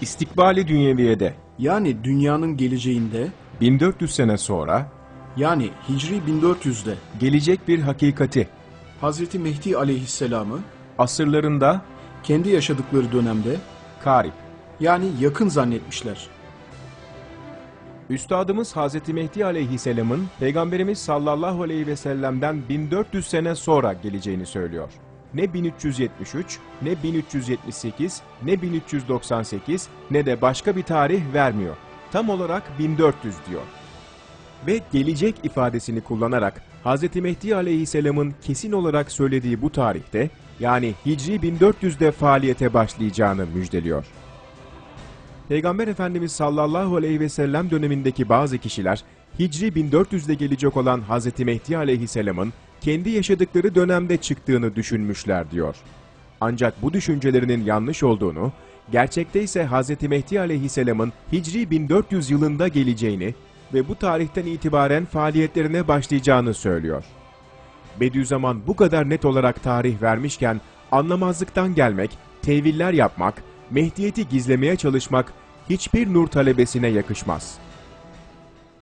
İstikbali dünyeviyede. Yani dünyanın geleceğinde. 1400 sene sonra. Yani Hicri 1400'de gelecek bir hakikati. Hazreti Mehdi aleyhisselamı. Asırlarında. Kendi yaşadıkları dönemde. Karip. yani yakın zannetmişler. Üstadımız Hazreti Mehdi aleyhisselamın Peygamberimiz sallallahu aleyhi ve sellem'den 1400 sene sonra geleceğini söylüyor. Ne 1373, ne 1378, ne 1398, ne de başka bir tarih vermiyor. Tam olarak 1400 diyor. Ve gelecek ifadesini kullanarak Hazreti Mehdi aleyhisselamın kesin olarak söylediği bu tarihte yani Hicri 1400'de faaliyete başlayacağını müjdeliyor. Peygamber Efendimiz sallallahu aleyhi ve sellem dönemindeki bazı kişiler Hicri 1400'de gelecek olan Hazreti Mehdi aleyhisselamın kendi yaşadıkları dönemde çıktığını düşünmüşler diyor. Ancak bu düşüncelerinin yanlış olduğunu, gerçekte ise Hazreti Mehdi aleyhisselamın Hicri 1400 yılında geleceğini ve bu tarihten itibaren faaliyetlerine başlayacağını söylüyor. Bediüzzaman bu kadar net olarak tarih vermişken anlamazlıktan gelmek, teviller yapmak, Mehdiyeti gizlemeye çalışmak hiçbir nur talebesine yakışmaz.''